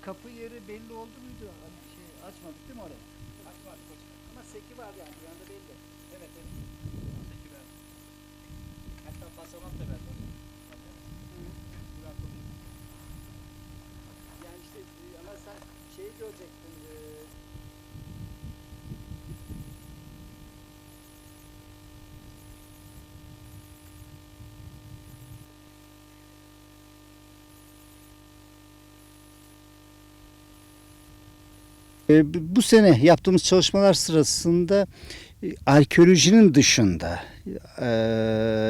Kapı yeri belli oldu muydu? Hani şey açmadık değil mi oraya? Açmadık hocam. Ama seki var yani bir anda belli. Evet evet. Teşekkür ederim. Hatta basamak da verdi hocam. Yani işte e, ama sen şeyi görecektin. e, bu- Bu sene yaptığımız çalışmalar sırasında e, arkeolojinin dışında e,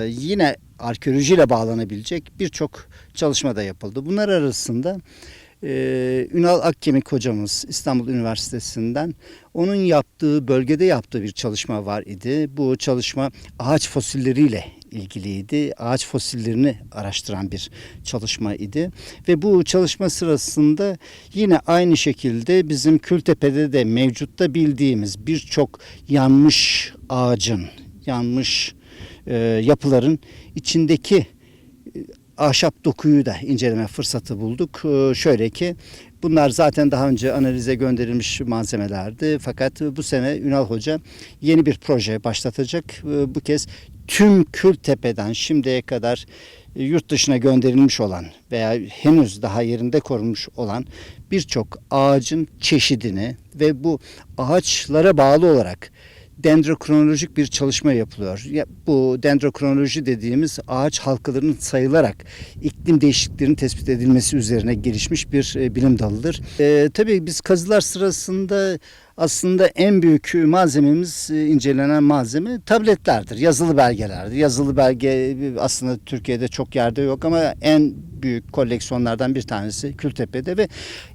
yine arkeolojiyle bağlanabilecek birçok çalışma da yapıldı. Bunlar arasında e, Ünal Akkemik hocamız İstanbul Üniversitesi'nden onun yaptığı bölgede yaptığı bir çalışma var idi. Bu çalışma ağaç fosilleriyle ilgiliydi. Ağaç fosillerini araştıran bir çalışma idi. Ve bu çalışma sırasında yine aynı şekilde bizim Kültepe'de de mevcutta bildiğimiz birçok yanmış ağacın, yanmış e, yapıların içindeki ahşap dokuyu da inceleme fırsatı bulduk. E, şöyle ki bunlar zaten daha önce analize gönderilmiş malzemelerdi. Fakat bu sene Ünal Hoca yeni bir proje başlatacak. E, bu kez tüm Kültepe'den şimdiye kadar e, yurt dışına gönderilmiş olan veya henüz daha yerinde korunmuş olan birçok ağacın çeşidini ve bu ağaçlara bağlı olarak dendrokronolojik bir çalışma yapılıyor. Ya, bu dendrokronoloji dediğimiz ağaç halkalarının sayılarak iklim değişikliklerinin tespit edilmesi üzerine gelişmiş bir e, bilim dalıdır. E, tabii biz kazılar sırasında aslında en büyük malzememiz e, incelenen malzeme tabletlerdir, yazılı belgelerdir. Yazılı belge e, aslında Türkiye'de çok yerde yok ama en büyük koleksiyonlardan bir tanesi Kültepe'de ve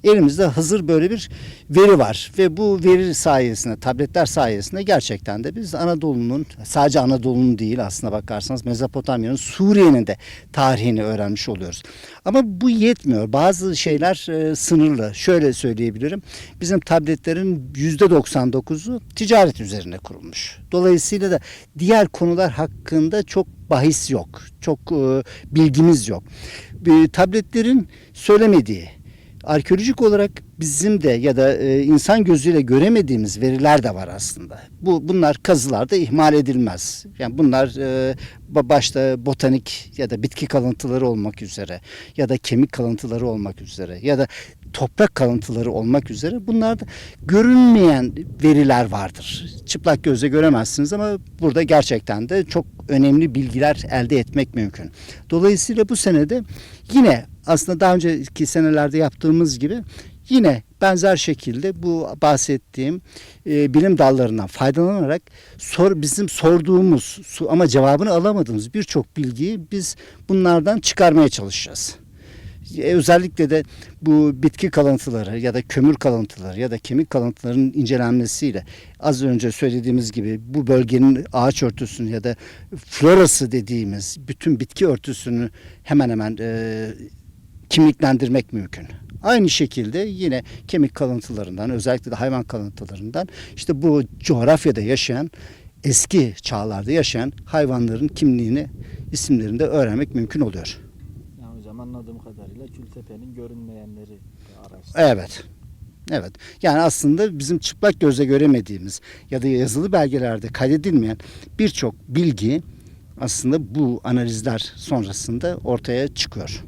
elimizde hazır böyle bir veri var ve bu veri sayesinde tabletler sayesinde gerçekten de biz Anadolu'nun sadece Anadolu'nun değil aslına bakarsanız Mezopotamya'nın Suriye'nin de tarihini öğrenmiş oluyoruz. Ama bu yetmiyor. Bazı şeyler e, sınırlı. Şöyle söyleyebilirim. Bizim tabletlerin %99'u ticaret üzerine kurulmuş. Dolayısıyla da diğer konular hakkında çok bahis yok. Çok e, bilgimiz yok. E, tabletlerin söylemediği arkeolojik olarak bizim de ya da e, insan gözüyle göremediğimiz veriler de var aslında. Bu bunlar kazılarda ihmal edilmez. Yani bunlar e, ba- başta botanik ya da bitki kalıntıları olmak üzere ya da kemik kalıntıları olmak üzere ya da toprak kalıntıları olmak üzere bunlarda görünmeyen veriler vardır. Çıplak gözle göremezsiniz ama burada gerçekten de çok önemli bilgiler elde etmek mümkün. Dolayısıyla bu senede yine aslında daha önceki senelerde yaptığımız gibi yine benzer şekilde bu bahsettiğim e, bilim dallarından faydalanarak sor, bizim sorduğumuz ama cevabını alamadığımız birçok bilgiyi biz bunlardan çıkarmaya çalışacağız. E, özellikle de bu bitki kalıntıları ya da kömür kalıntıları ya da kemik kalıntılarının incelenmesiyle az önce söylediğimiz gibi bu bölgenin ağaç örtüsünü ya da florası dediğimiz bütün bitki örtüsünü hemen hemen e, kimliklendirmek mümkün. Aynı şekilde yine kemik kalıntılarından özellikle de hayvan kalıntılarından işte bu coğrafyada yaşayan eski çağlarda yaşayan hayvanların kimliğini isimlerini de öğrenmek mümkün oluyor. Anladığım kadarıyla Kültepe'nin görünmeyenleri de araştırılıyor. Evet. Evet. Yani aslında bizim çıplak gözle göremediğimiz ya da yazılı belgelerde kaydedilmeyen birçok bilgi aslında bu analizler sonrasında ortaya çıkıyor.